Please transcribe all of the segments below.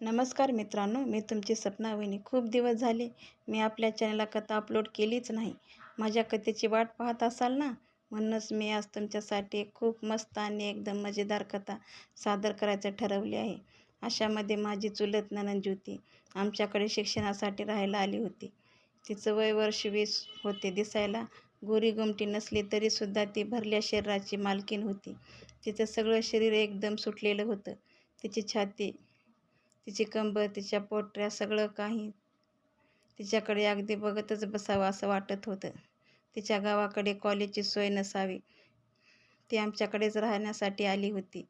नमस्कार मित्रांनो मी तुमची सपना वहिनी. खूप दिवस झाले मी आपल्या चॅनलला कथा अपलोड केलीच नाही. माझ्या कथेची वाट पाहत असाल ना? म्हणूनच मी आज तुमच्यासाठी खूप मस्त आणि एकदम मजेदार कथा सादर करायचं ठरवले आहे. अशामध्ये माझी चुलत नणंद ज्योती आमच्याकडे शिक्षणासाठी राहायला आली होती. तिचं वय वर्ष वीस होते दिसायला. गोरी गोमटी नसली तरीसुद्धा ती भरल्या शरीराची मालकीण होती. तिचं सगळं शरीर एकदम सुटलेलं होतं. तिची छाती तिची कंबर तिच्या पोटऱ्या सगळं काही तिच्याकडे अगदी बघतच बसावं असं वाटत होतं. तिच्या गावाकडे कॉलेजची सोय नसावी. ती आमच्याकडेच राहण्यासाठी आली होती.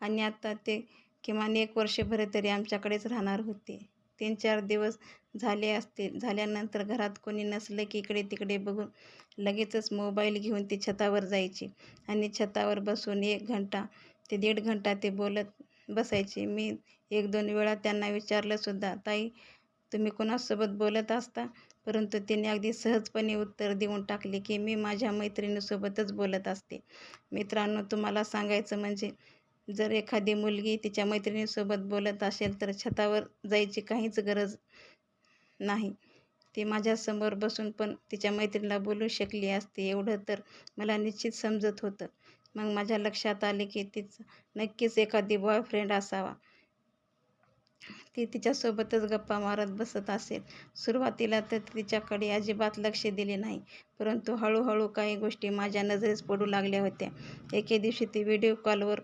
आणि आता ते किमान एक वर्षभर तरी आमच्याकडेच राहणार होते. तीन चार दिवस झाले असतील झाल्यानंतर घरात कोणी नसलं की इकडे तिकडे बघून लगेचच मोबाईल घेऊन ती छतावर जायची. आणि छतावर बसून एक घंटा ते दीड घंटा ते बोलत बसायचे. मी एक दोन वेळा त्यांना विचारलंसुद्धा ताई तुम्ही कोणासोबत बोलत असता? परंतु तिने अगदी सहजपणे उत्तर देऊन टाकले की मी माझ्या मैत्रिणीसोबतच बोलत असते. मित्रांनो तुम्हाला सांगायचं म्हणजे जर एखादी मुलगी तिच्या मैत्रिणीसोबत बोलत असेल तर छतावर जायची काहीच गरज नाही. ती माझ्यासमोर बसून पण तिच्या मैत्रिणीला बोलू शकली असते. एवढं तर मला निश्चित समजत होतं. मग माझ्या लक्षात आले की तिचं नक्कीच एखादी बॉयफ्रेंड असावा. ती तिच्यासोबतच गप्पा मारत बसत असेल. सुरुवातीला तर तिच्याकडे अजिबात लक्ष दिले नाही. परंतु हळूहळू काही गोष्टी माझ्या नजरेस पडू लागल्या होत्या. एके दिवशी ती व्हिडिओ कॉलवर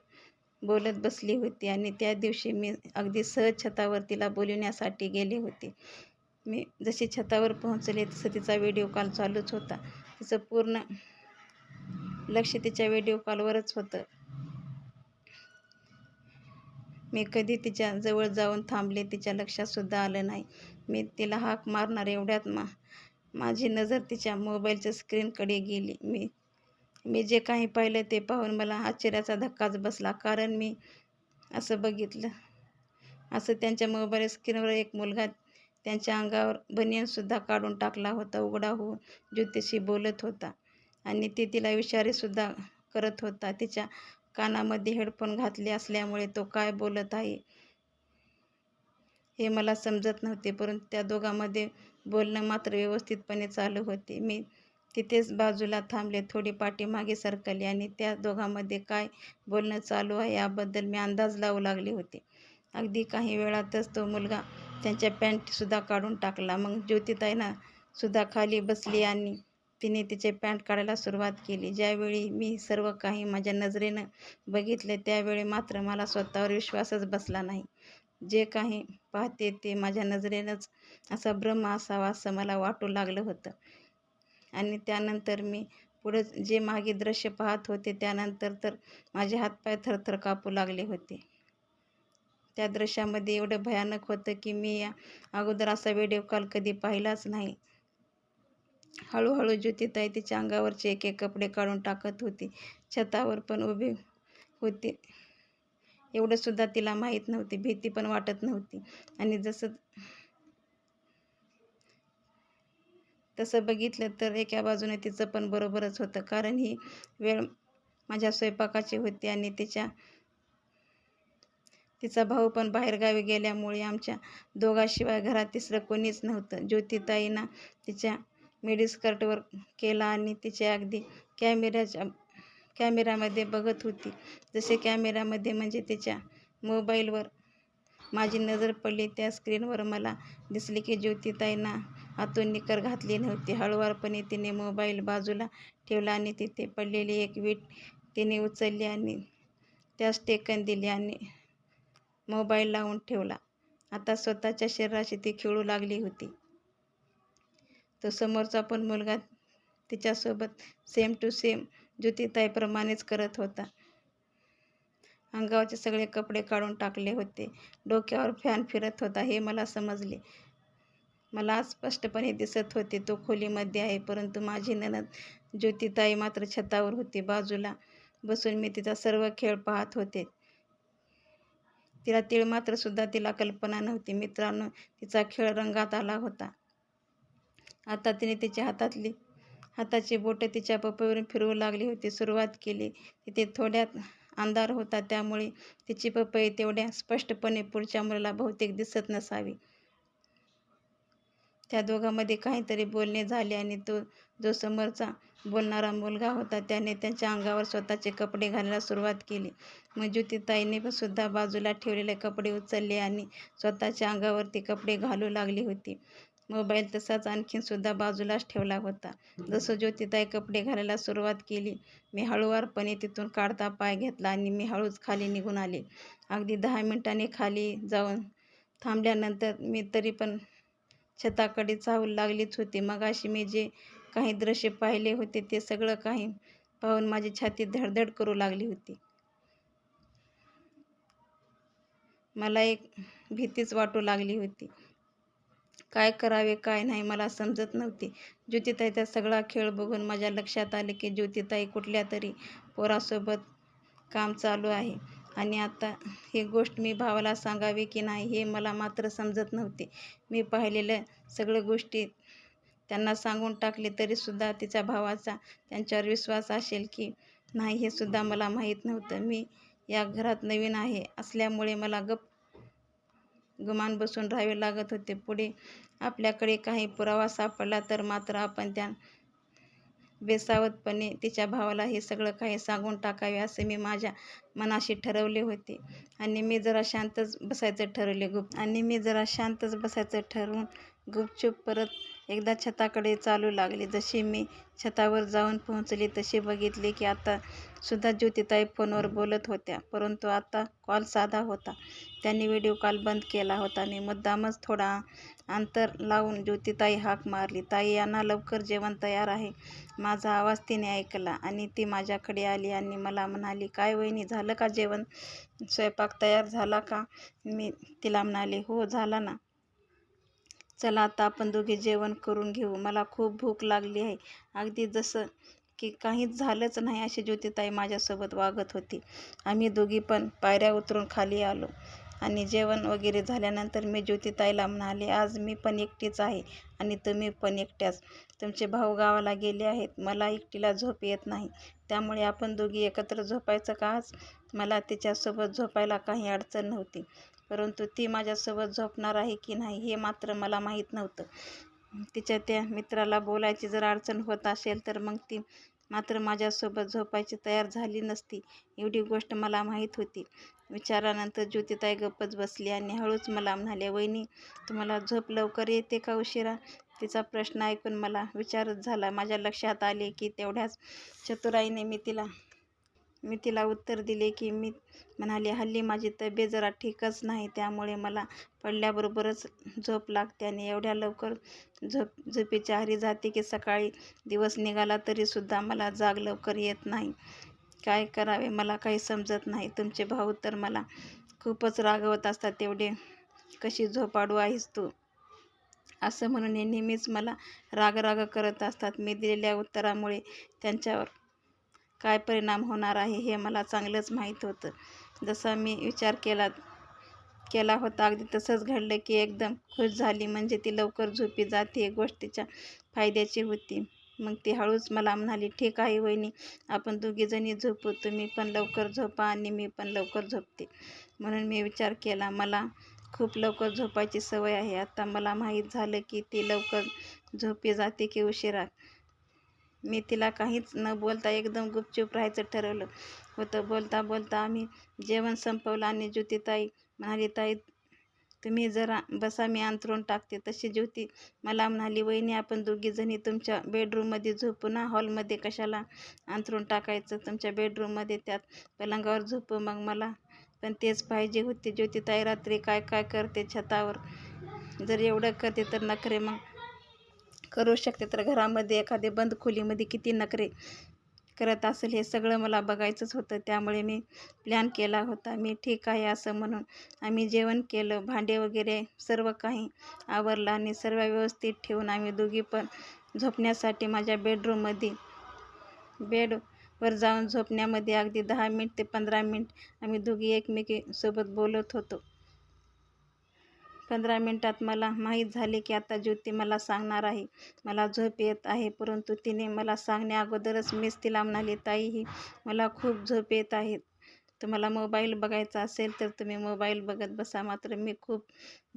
बोलत बसली होती आणि त्या दिवशी मी अगदी सहज छतावर तिला बोलवण्यासाठी गेले होते. मी जशी छतावर पोहोचले तसं तिचा व्हिडिओ कॉल चालूच होता. तिचं पूर्ण लक्ष तिच्या व्हिडिओ कॉलवरच होतं. मी कधी तिच्या जवळ जाऊन थांबले तिच्या लक्षातसुद्धा आलं नाही. मी तिला हाक मारणार एवढ्यात मा माझी नजर तिच्या मोबाईलच्या स्क्रीनकडे गेली. मी मी जे काही पाहिलं ते पाहून मला आश्चर्याचा धक्काच बसला. कारण मी असं बघितलं. असं त्यांच्या मोबाईल स्क्रीनवर एक मुलगा त्यांच्या अंगावर बनियनसुद्धा काढून टाकला होता. उघडा होऊन ज्योतिषी बोलत होता. आणि ते तिला विचारेसुद्धा करत होता. तिच्या कानामध्ये हेडफोन घातले असल्यामुळे तो काय बोलत आहे हे मला समजत नव्हते परंतु त्या दोघांमध्ये बोलणं मात्र व्यवस्थितपणे चालू होते. मी तिथेच बाजूला थांबले थोडी पाठीमागे सरकली आणि त्या दोघांमध्ये काय बोलणं चालू आहे याबद्दल मी अंदाज लावू लागले होते. अगदी काही वेळातच तो मुलगा त्यांच्या पॅन्टसुद्धा काढून टाकला. मग ज्योतिताईंना सुद्धा खाली बसली आणि तिने तिचे पॅन्ट काढायला सुरुवात केली. ज्यावेळी मी सर्व काही माझ्या नजरेनं बघितले त्यावेळी मात्र मला स्वतःवर विश्वासच बसला नाही. जे काही पाहते ते माझ्या नजरेनंच असा भ्रम असावा असं मला वाटू लागलं होतं. आणि त्यानंतर मी पुढं जे मागे दृश्य पाहत होते त्यानंतर तर माझे हातपाय थरथर कापू लागले होते. त्या दृश्यामध्ये एवढं भयानक होतं की मी या अगोदर असा व्हिडिओ कॉल कधी पाहिलाच नाही. हळूहळू ज्योतिताई तिच्या अंगावरचे एक एक कपडे काढून टाकत होती. छतावर पण उभी होती. एवढंसुद्धा तिला माहीत नव्हती. भीती पण वाटत नव्हती. आणि जसं तसं बघितलं तर एका बाजूने तिचं पण बरोबरच होतं. कारण ही वेळ माझ्या स्वयंपाकाची होती आणि तिच्या तिचा भाऊ पण बाहेरगावी गेल्यामुळे आमच्या दोघाशिवाय घरात तिसरं कोणीच नव्हतं. ज्योतिताईंना तिच्या मिडीस्कर्टवर केला आणि तिचे अगदी कॅमेऱ्याच्या कॅमेऱ्यामध्ये बघत होती. जसे कॅमेऱ्यामध्ये म्हणजे तिच्या मोबाईलवर माझी नजर पडली त्या स्क्रीनवर मला दिसले की ज्योतिताईंना हातून निकर घातली नव्हती. हळुवारपणे तिने मोबाईल बाजूला ठेवला आणि तिथे पडलेली एक वीट तिने उचलली आणि त्यास टेकन दिली आणि मोबाईल लावून ठेवला. आता स्वतःच्या शरीराशी ती खेळू लागली होती. तो समोरचा पण मुलगा तिच्यासोबत सेम टू सेम ज्योतिताईप्रमाणेच करत होता. अंगावरचे सगळे कपडे काढून टाकले होते. डोक्यावर फॅन फिरत होता. हे मला समजले. मला स्पष्टपणे दिसत होते तो खोलीमध्ये आहे परंतु माझी ननद ज्योतिताई मात्र छतावर होती. बाजूला बसून मी तिचा सर्व खेळ पाहत होते. तिला तिळ मात्र सुद्धा तिला कल्पना नव्हती. मित्रांनो तिचा खेळ रंगात आला होता. आता तिने तिच्या हातातली हाताची बोटं तिच्या पपईवरून फिरवू लागली होती सुरुवात केली. तिथे थोड्यात अंधार होता त्यामुळे तिची पपई तेवढ्या स्पष्टपणे पुढच्या मुलाला बहुतेक दिसत नसावी. त्या दोघांमध्ये काहीतरी बोलणे झाले आणि तो जो समोरचा बोलणारा मुलगा होता त्याने त्यांच्या अंगावर स्वतःचे कपडे घालायला सुरुवात केली. मग ज्योतिताईने सुद्धा बाजूला ठेवलेले कपडे उचलले आणि स्वतःच्या अंगावरती कपडे घालू लागली होती. मोबाईल तसाच आणखीन सुद्धा बाजूलाच ठेवला होता. जसं ज्योतिताई कपडे घालायला सुरुवात केली मी हळूवारपणे तिथून काढता पाय घेतला आणि मी हळूच खाली निघून आले. अगदी दहा मिनिटांनी खाली जाऊन थांबल्यानंतर मी तरी पण छताकडे चाहू लागलीच होती. मगाशी मी जे काही दृश्य पाहिले होते ते सगळं काही पाहून माझी छाती धडधड करू लागली होती. मला एक भीतीच वाटू लागली होती. काय करावे काय नाही मला समजत नव्हते. ज्योतिताईचा सगळा खेळ बघून माझ्या लक्षात आले की ज्योतिताई कुठल्या तरी पोरासोबत काम चालू आहे. आणि आता ही गोष्ट मी भावाला सांगावी की नाही हे मला मात्र समजत नव्हते. मी पाहिलेल्या सगळ्या गोष्टी त्यांना सांगून टाकले तरीसुद्धा तिच्या भावाचा त्यांच्यावर विश्वास असेल की नाही हे सुद्धा मला माहीत नव्हतं. मी या घरात नवीन आहे असल्यामुळे मला गप गुमान बसून राहावे लागत होते. पुढे आपल्याकडे काही पुरावा सापडला तर मात्र आपण त्या बेसावतपणे तिच्या भावाला हे सगळं काही सांगून टाकावे असे मी माझ्या मनाशी ठरवले होते. आणि मी जरा शांतच बसायचं ठरवले गुप. आणि मी जरा शांतच बसायचं ठरवून गुपचूप परत एकदा छताकडे चालू लागले. जशी मी छतावर जाऊन पोहोचले तसे बघितले की आता सुद्धा ज्योतिताई फोनवर बोलत होत्या. परंतु आता कॉल साधा होता. त्यांनी व्हिडिओ कॉल बंद केला होता. मी मुद्दामच थोडा अंतर लावून ज्योतिताई हाक मारली. ताई यांना लवकर जेवण तयार आहे. माझा आवाज तिने ऐकला आणि ती माझ्याकडे आली आणि मला म्हणाली काय वहिनी झालं का जेवण? स्वयंपाक तयार झाला का? मी तिला म्हणाले हो झाला ना. चला आता आपण दोघे जेवण करून घेऊ. मला खूप भूक लागली आहे. अगदी जसं की काहीच झालंच नाही अशी ज्योतिताई माझ्यासोबत वागत होती. आम्ही दोघी पण पायऱ्या उतरून खाली आलो आणि जेवण वगैरे झाल्यानंतर मी ज्योतिताईला म्हणाले आज मी पण एकटीच आहे आणि तुम्ही पण एकट्याच. तुमचे भाऊ गावाला गेले आहेत. मला एकटीला झोप येत नाही. त्यामुळे आपण दोघी एकत्र झोपायचं का आज? मला तिच्यासोबत झोपायला काही अडचण नव्हती. परंतु ती माझ्यासोबत झोपणार आहे की नाही हे मात्र मला माहीत नव्हतं. तिच्या त्या मित्राला बोलायची जर अडचण होत असेल तर मग ती मात्र माझ्यासोबत झोपायची तयार झाली नसती एवढी गोष्ट मला माहीत होती. विचारानंतर ज्योतिताई गप्पच बसली आणि हळूच मला म्हणाले वहिनी तुम्हाला झोप लवकर येते का उशिरा? तिचा प्रश्न ऐकून मला विचारच झाला. माझ्या लक्षात आले की तेवढ्याच चतुराईने मी तिला मी तिला उत्तर दिले की मी म्हणाले हल्ली माझी तब्येत जरा ठीकच नाही त्यामुळे मला पडल्याबरोबरच झोप लागते आणि एवढ्या लवकर झोप झोपेच्या आहारी जाते की सकाळी दिवस निघाला तरीसुद्धा मला जाग लवकर येत नाही. काय करावे मला काही समजत नाही. तुमचे भाऊ तर मला खूपच रागवत असतात तेवढे कशी झोपाडू आहेस तू? असं म्हणून हे नेहमीच मला राग राग करत असतात. मी दिलेल्या उत्तरामुळे त्यांच्यावर काय परिणाम होणार आहे हे मला चांगलंच माहीत होतं. जसा मी विचार केला केला होता अगदी तसंच घडलं की एकदम खुश झाली म्हणजे ती लवकर झोपी जाते गोष्टीच्या फायद्याची होती. मग ती हळूच मला म्हणाली ठीक आहे वहिनी आपण दोघीजणी झोपू तुम्ही पण लवकर झोपा आणि मी पण लवकर झोपते. म्हणून मी विचार केला मला खूप लवकर झोपायची सवय आहे. आता मला माहीत झालं की ती लवकर झोपी जाते की उशिरा. मी तिला काहीच न बोलता एकदम गुपचूप राहायचं ठरवलं. होतं बोलता बोलता आम्ही जेवण संपवलं आणि ज्योतिताई म्हणाली ताई तुम्ही जरा बसा मी अंतरून टाकते. तशी ज्योती मला म्हणाली वहिनी आपण दोघीजणी तुमच्या बेडरूममध्ये झोपू ना? हॉलमध्ये कशाला अंतरून टाकायचं? तुमच्या बेडरूममध्ये त्यात पलंगावर झोपू मग मला. पण तेच पाहिजे होते. ज्योतिताई रात्री काय काय करते छतावर? जर एवढं करते तर नखरे मग करू शकते. तर घरामध्ये एखादे बंद खोलीमध्ये किती नखरे करत असेल हे सगळं मला बघायचंच होतं. त्यामुळे मी प्लॅन केला होता. मी ठीक आहे असं म्हणून आम्ही जेवण केलं. भांडे वगैरे सर्व काही आवरलं आणि सर्व व्यवस्थित ठेवून आम्ही दोघी पण झोपण्यासाठी माझ्या बेडरूममध्ये बेडवर जाऊन झोपण्यामध्ये अगदी दहा मिनिट ते पंधरा मिनिट आम्ही दोघी एकमेकीसोबत बोलत होतो. पंधरा मिनटात मला माहीत झाले की आता ज्योती मला सांगणार आहे. मला झोप येत आहे परंतु तिने मला सांगण्या अगोदरच मीच तिला म्हणाले ताई ही मला खूप झोप येत आहे. तुम्हाला मोबाईल बघायचा असेल तर तुम्ही मोबाईल बघत बसा. मात्र मी खूप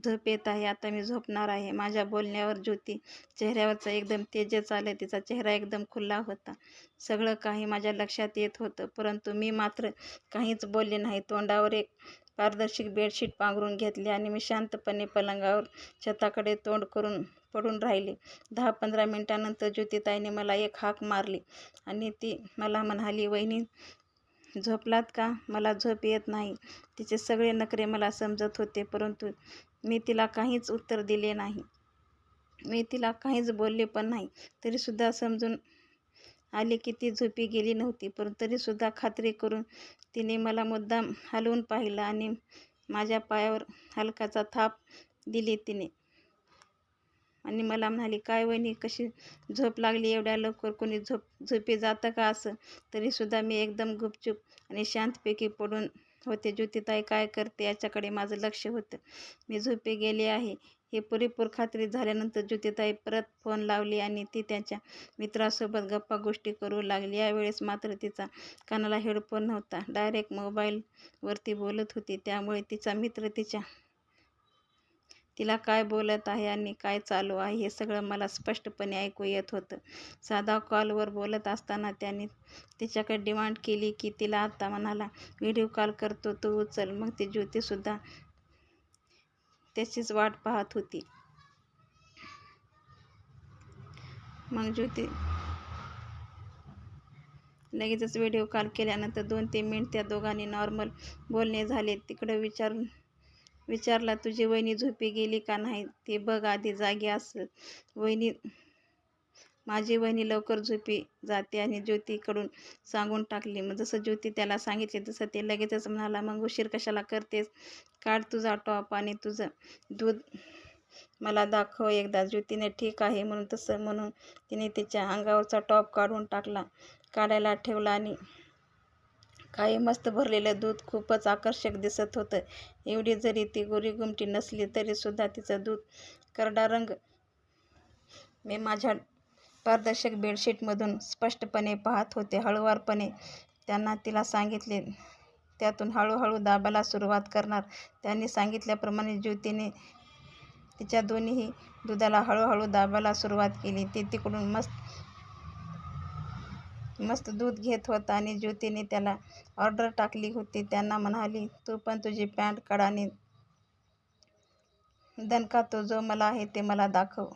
झोप येत आहे आता मी झोपणार आहे. माझ्या बोलण्यावर ज्योती चेहऱ्यावरचा एकदम तेजच आलं तिचा चेहरा एकदम खुल्ला होता. सगळं काही माझ्या लक्षात येत होतं परंतु मी मात्र काहीच बोलले नाही. तोंडावर एक पारदर्शक बेडशीट पांघरून घेतली आणि मी शांतपणे पलंगावर छताकडे तोंड करून पडून राहिले. दहा पंधरा मिनटानंतर ज्योतिताईने मला एक हाक मारली आणि ती मला म्हणाली वहिनी झोपलात का? मला झोप येत नाही. तिचे सगळे नखरे मला समजत होते परंतु मी तिला काहीच उत्तर दिले नाही. मी तिला काहीच बोलले पण नाही. तरीसुद्धा समजून आले की ती झोपी गेली नव्हती. पण तरीसुद्धा खात्री करून तिने मला मुद्दाम हलवून पाहिलं आणि माझ्या पायावर हलकाचा थाप दिली तिने. आणि मला म्हणाली काय वहिनी कशी झोप लागली? एवढ्या लवकर कोणी झोप झोपी जातं का असं? तरीसुद्धा मी एकदम गुपचूप आणि शांतपैकी पडून होते. ज्योतिताई काय करते? याच्याकडे माझं लक्ष होतं. मी झोपी गेले आहे. हे पुरेपूर खात्री झाल्यानंतर ज्योतिताई परत फोन लावली आणि ती त्यांच्या मित्रासोबत गप्पा गोष्टी करू लागली. यावेळेस मात्र तिचा कानाला हेडफोन नव्हता. डायरेक्ट मोबाईलवरती बोलत होती. त्यामुळे तिचा मित्र तिच्या तिला काय बोलत आहे आणि काय चालू आहे हे सगळं मला स्पष्टपणे ऐकू येत होतं. साधा कॉलवर बोलत असताना त्याने तिच्याकडे डिमांड केली की तिला आता म्हणाला व्हिडिओ कॉल करतो तो उचल. मग ती ज्योतीसुद्धा त्याचीच वाट पाहत होती. मग ज्योती लगेचच व्हिडिओ कॉल केल्यानंतर दोन तीन मिनिट त्या दोघांनी नॉर्मल बोलणे झाले. तिकडं विचार विचारला तुझी वहिनी झोपी गेली का नाही? ते बघ आधी जागी असेल. वहिनी माझी वहिनी लवकर झोपी जाते आणि ज्योतीकडून सांगून टाकली. मग जसं ज्योती त्याला सांगितले तसं ते लगेचच म्हणाला मग उशीर कशाला करतेस? काढ तुझा टॉप आणि तुझं दूध. मला दाखव एकदा ज्योतीने ठीक आहे म्हणून तसं म्हणून तिने तिच्या अंगावरचा टॉप काढून टाकला. काढायला ठेवला आणि काही मस्त भरलेलं दूध खूपच आकर्षक दिसत होतं. एवढी जरी ती गोरी गुमटी नसली तरीसुद्धा तिचं दूध करडा रंग मी माझ्या पारदर्शक बेडशीटमधून स्पष्टपणे पाहत होते. हळुवारपणे त्यांना तिला सांगितले त्यातून हळूहळू दाबायला सुरुवात करणार. त्यांनी सांगितल्याप्रमाणे ज्योतीने तिच्या दोन्हीही दुधाला हळूहळू दाबायला सुरुवात केली. ती तिकडून मस्त मस्त दूध घेत होता आणि ज्योतीने त्याला ऑर्डर टाकली होती. त्यांना म्हणाली तू पण तुझी पॅन्ट काढ आणि दणका तो जो मला आहे ते मला दाखव.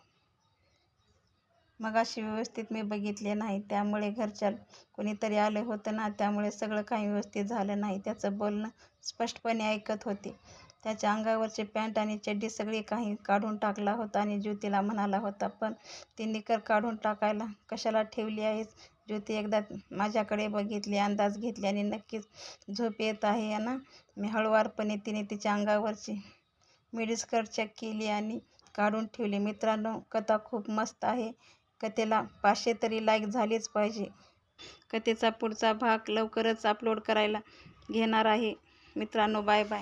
मगाशी व्यवस्थित मी बघितले नाही. त्यामुळे घरच्या कोणीतरी आलं होतं ना त्यामुळे सगळं काही व्यवस्थित झालं नाही. त्याचं बोलणं स्पष्टपणे ऐकत होते. त्याच्या अंगावरचे पॅन्ट आणि चड्डी सगळी काही काढून टाकला होता आणि ज्योतीला म्हणाला होता पण ती निकर काढून टाकायला कशाला ठेवली आहेस ज्योती एकदा माझ्याकडे बघितली अंदाज घेतली आणि नक्कीच झोप येत आहे ना? मी हळुवारपणे तिने तिच्या अंगावरची मिडीस्कर चेक केली आणि काढून ठेवली. मित्रांनो कथा खूप मस्त आहे. कथेला पाचशे तरी लाईक झालीच पाहिजे. कथेचा पुढचा भाग लवकरच अपलोड करायला घेणार आहे. मित्रांनो बाय बाय